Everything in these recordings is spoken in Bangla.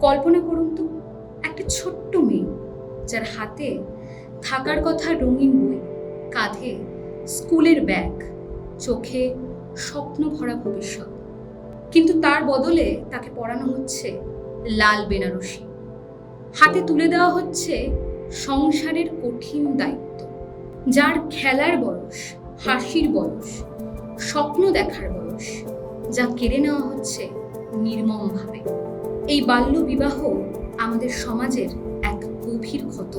কল্পনা করুন তো, একটা ছোট্ট মেয়ে যার হাতে থাকার কথা রঙিন বই, কাঁধে স্কুলের ব্যাগ, চোখে স্বপ্ন ভরা ভবিষ্যৎ। কিন্তু তার বদলে তাকে পড়ানো হচ্ছে লাল বেনারসি। হাতে তুলে দেওয়া হচ্ছে সংসারের কঠিন দায়িত্ব। যার খেলার বয়স, হাসির বয়স, স্বপ্ন দেখার বয়স, যা কেড়ে নেওয়া হচ্ছে নির্মমভাবে। এই বাল্য বিবাহ আমাদের সমাজের এক গভীর ক্ষত,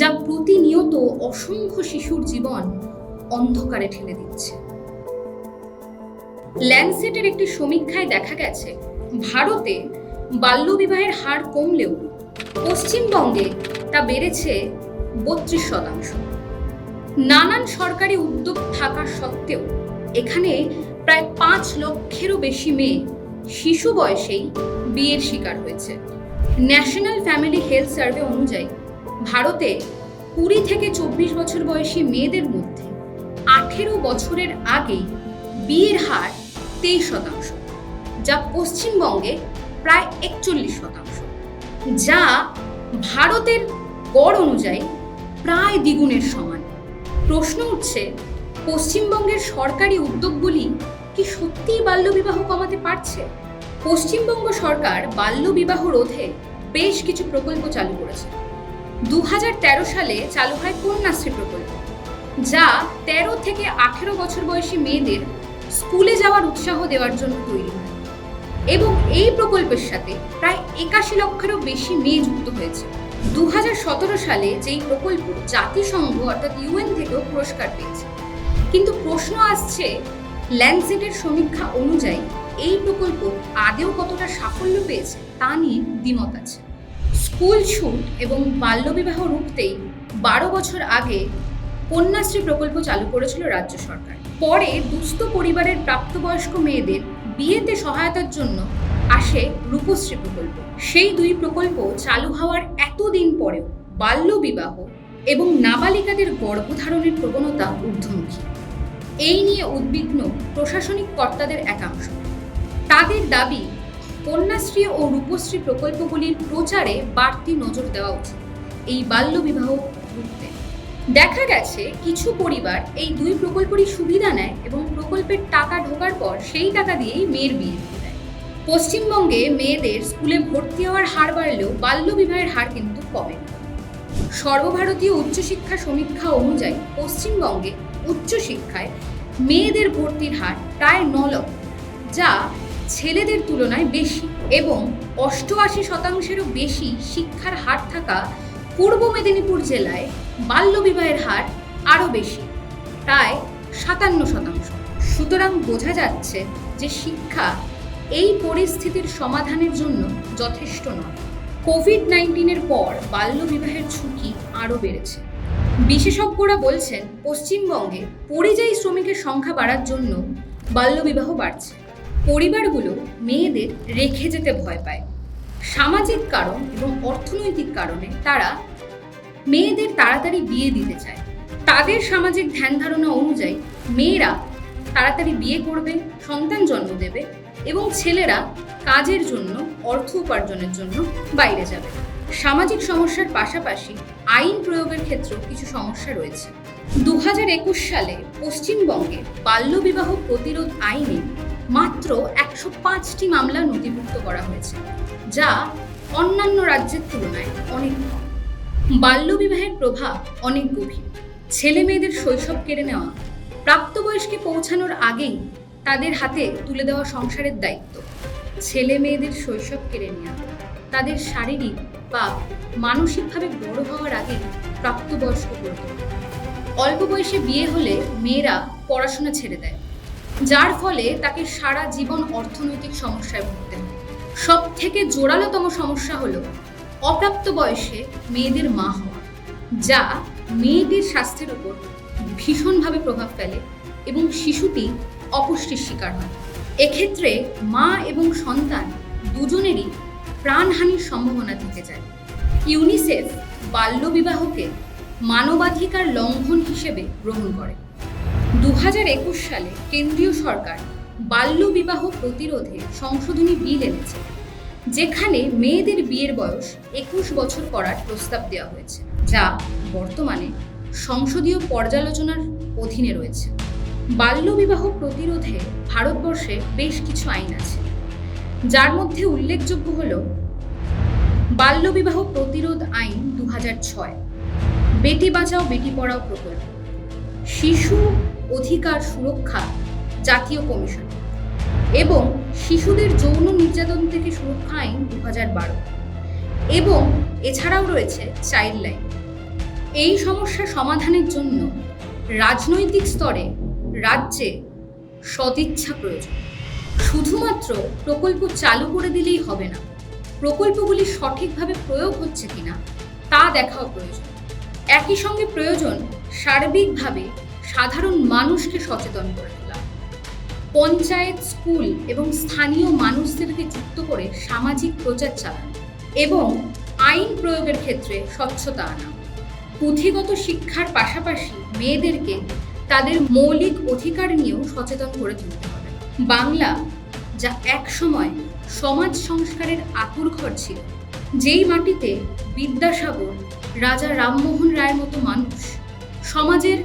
যা প্রতিনিয়ত অসংখ্য শিশুর জীবন অন্ধকারে ঠেলে দিচ্ছে। ল্যান্ডসেটের একটি সমীক্ষায় দেখা গেছে, ভারতে বাল্যবিবাহের হার কমলেও পশ্চিমবঙ্গে তা বেড়েছে বত্রিশ শতাংশ। নানান সরকারি উদ্যোগ থাকা সত্ত্বেও এখানে প্রায় পাঁচ লক্ষেরও বেশি মেয়ে শিশু বয়সেই বিয়ের শিকার হয়েছে। ন্যাশনাল ফ্যামিলি হেলথ সার্ভে অনুযায়ী, ভারতে কুড়ি থেকে চব্বিশ বছর বয়সী মেয়েদের মধ্যে আঠেরো বছরের আগেই বিয়ের হার তেইশ শতাংশ, যা পশ্চিমবঙ্গে প্রায় একচল্লিশ শতাংশ, যা ভারতের গড় অনুযায়ী প্রায় দ্বিগুণের সমান। প্রশ্ন উঠছে, পশ্চিমবঙ্গের সরকারি উদ্যোগগুলি কি সত্যিই বাল্যবিবাহ কমাতে পারছে? পশ্চিমবঙ্গ সরকার বাল্যবিবাহ রোধে বেশ কিছু প্রকল্প চালু করেছে। দু সালে চালু হয় কন্যাশ্রী প্রকল্প, যা তেরো থেকে আঠেরো বছর বয়সী মেয়েদের স্কুলে যাওয়ার উৎসাহ দেওয়ার জন্য তৈরি হয়। এবং এই প্রকল্পের সাথে প্রায় একাশি লক্ষেরও বেশি মেয়ে যুক্ত হয়েছে। দু হাজার সতেরো সালে যেই প্রকল্প জাতিসংঘ অর্থাৎ ইউএন থেকেও পুরস্কার পেয়েছে। কিন্তু প্রশ্ন আসছে ল্যান্ডসেটের সমীক্ষা অনুযায়ী এই প্রকল্প আদেও কতটা সাফল্য পেয়েছে তা নিয়ে দ্বিমত আছে। স্কুল ছুট এবং বাল্যবিবাহ রুখতেই বারো বছর আগে কন্যাশ্রী প্রকল্প চালু করেছিল রাজ্য সরকার। পরে দুস্থ পরিবারের প্রাপ্তবয়স্ক মেয়েদের বিয়েতে সহায়তার জন্য আসে রূপশ্রী প্রকল্প। সেই দুই প্রকল্প চালু হওয়ার এতদিন পরেও বাল্যবিবাহ এবং নাবালিকাদের গর্ভধারণের প্রবণতা ঊর্ধ্বমুখী। এই নিয়ে উদ্বিগ্ন প্রশাসনিক কর্তাদের একাংশ। তাদের দাবি, কন্যাশ্রী ও রূপশ্রী প্রকল্পগুলির প্রচারে বাড়তি নজর দেওয়া উচিত। এই বাল্যবিবাহ রুখতে। দেখা গেছে কিছু পরিবার এই দুই প্রকল্পেরই সুবিধা নেয় এবং প্রকল্পের টাকা ঢোকার পর সেই টাকা দিয়েই মেয়ের বিয়ে দিয়ে। পশ্চিমবঙ্গে মেয়েদের স্কুলে ভর্তি হওয়ার হার বাড়লেও বাল্যবিবাহের হার কিন্তু কমে। সর্বভারতীয় উচ্চশিক্ষা সমীক্ষা অনুযায়ী পশ্চিমবঙ্গে উচ্চশিক্ষায় মেয়েদের ভর্তির হার প্রায় ন লক্ষ যা ছেলেদের তুলনায় বেশি এবং অষ্টআশি শতাংশেরও বেশি শিক্ষার হার থাকা পূর্ব মেদিনীপুর জেলায় বাল্যবিবাহের হার আরও বেশি, প্রায় সাতান্ন শতাংশ। সুতরাং বোঝা যাচ্ছে যে শিক্ষা এই পরিস্থিতির সমাধানের জন্য যথেষ্ট নয়। কোভিড নাইন্টিনের পর বাল্যবিবাহের ঝুঁকি আরও বেড়েছে। বিশেষজ্ঞরা বলছেন, পশ্চিমবঙ্গে পরিযায়ী শ্রমিকের সংখ্যা বাড়ার জন্য বাল্যবিবাহ বাড়ছে। পরিবারগুলো মেয়েদের রেখে যেতে ভয় পায়। সামাজিক কারণ এবং অর্থনৈতিক কারণে তারা মেয়েদের তাড়াতাড়ি বিয়ে দিতে চায়। তাদের সামাজিক ধ্যান ধারণা অনুযায়ী মেয়েরা তাড়াতাড়ি বিয়ে করবে, সন্তান জন্ম দেবে এবং ছেলেরা কাজের জন্য, অর্থ উপার্জনের জন্য বাইরে যাবে। সামাজিক সমস্যার পাশাপাশি আইন প্রয়োগের ক্ষেত্রেও কিছু সমস্যা রয়েছে। দু একুশ সালে পশ্চিমবঙ্গে বাল্যবিবাহ প্রতিরোধ আইনে মাত্র একশো পাঁচটি মামলা নথিভুক্ত করা হয়েছে, যা অন্যান্য রাজ্যের তুলনায় অনেক কম। বাল্যবিবাহের প্রভাব অনেক গভীর। ছেলে মেয়েদের শৈশব কেড়ে নেওয়া, প্রাপ্তবয়স্কে পৌঁছানোর আগেই তাদের হাতে তুলে দেওয়া সংসারের দায়িত্ব। ছেলে মেয়েদের শৈশব কেড়ে নেওয়া তাদের শারীরিক বা মানসিকভাবে বড় হওয়ার আগে প্রাপ্তবয়স্ক করে তোলা। অল্প বয়সে বিয়ে হলে মেয়েরা পড়াশোনা ছেড়ে দেয়, যার ফলে তাকে সারা জীবন অর্থনৈতিক সমস্যায় ভুগতে হয়। সব থেকে জোরালোতম সমস্যা হলো অপ্রাপ্ত বয়সে মেয়েদের মা হওয়া, যা মেয়েদের স্বাস্থ্যের উপর ভীষণভাবে প্রভাব ফেলে এবং শিশুটি অপুষ্টির শিকার হয়। এক্ষেত্রে মা এবং সন্তান দুজনেরই প্রাণহানির সম্ভাবনা থেকে যায়। ইউনিসেফ বাল্যবিবাহকে মানবাধিকার লঙ্ঘন হিসেবে গ্রহণ করে। দু একুশ সালে কেন্দ্রীয় সরকার বাল্যবিবাহ প্রতিরোধে সংশোধনী বিল এনেছে, যেখানে মেয়েদের বিয়ের বয়স একুশ বছর করার প্রস্তাব দেওয়া হয়েছে, যা বর্তমানে সংসদীয় পর্যালোচনার অধীনে রয়েছে। বাল্যবিবাহ প্রতিরোধে ভারতবর্ষে বেশ কিছু আইন আছে। যার মধ্যে উল্লেখযোগ্য হল বাল্যবিবাহ প্রতিরোধ আইন দু ছয়, বেটি বাঁচাও, বেটি পড়াও প্রকল্প, শিশু অধিকার সুরক্ষা জাতীয় কমিশন এবং শিশুদের যৌন নির্যাতন থেকে সুরক্ষা আইন দু বারো এবং এছাড়াও রয়েছে চাইল্ড লাইন এই সমস্যা সমাধানের জন্য রাজনৈতিক স্তরে রাজ্যে সদিচ্ছা প্রয়োজন। শুধুমাত্র প্রকল্প চালু করে দিলেই হবে না, প্রকল্পগুলি সঠিকভাবে প্রয়োগ হচ্ছে কিনা তা দেখাও প্রয়োজন। একই সঙ্গে প্রয়োজন সার্বিকভাবে সাধারণ মানুষকে সচেতন করে তোলা। পঞ্চায়েত, স্কুল এবং স্থানীয় মানুষদেরকে যুক্ত করে সামাজিক প্রচার চালানো এবং আইন প্রয়োগের ক্ষেত্রে স্বচ্ছতা আনা। পুঁথিগত শিক্ষার পাশাপাশি মেয়েদেরকে তাদের মৌলিক অধিকার নিয়েও সচেতন করে তুলতে হবে। বাংলা যা এক সময় সমাজ সংস্কারের আতুর ঘর ছিল, যেই মাটিতে বিদ্যাসাগর, রাজা রামমোহন রায়ের মতো মানুষ সমাজের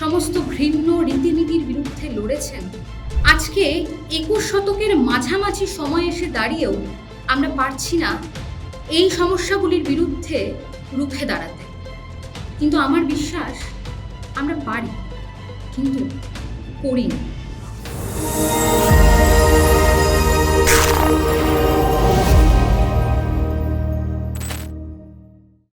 সমস্ত ঘৃণ্য রীতিনীতির বিরুদ্ধে লড়েছেন, আজকে একুশ শতকের মাঝামাঝি সময় এসে দাঁড়িয়েও আমরা পারছি না এই সমস্যাগুলির বিরুদ্ধে রুখে দাঁড়াতে। কিন্তু আমার বিশ্বাস, আমরা পারি। কিন্তু করি না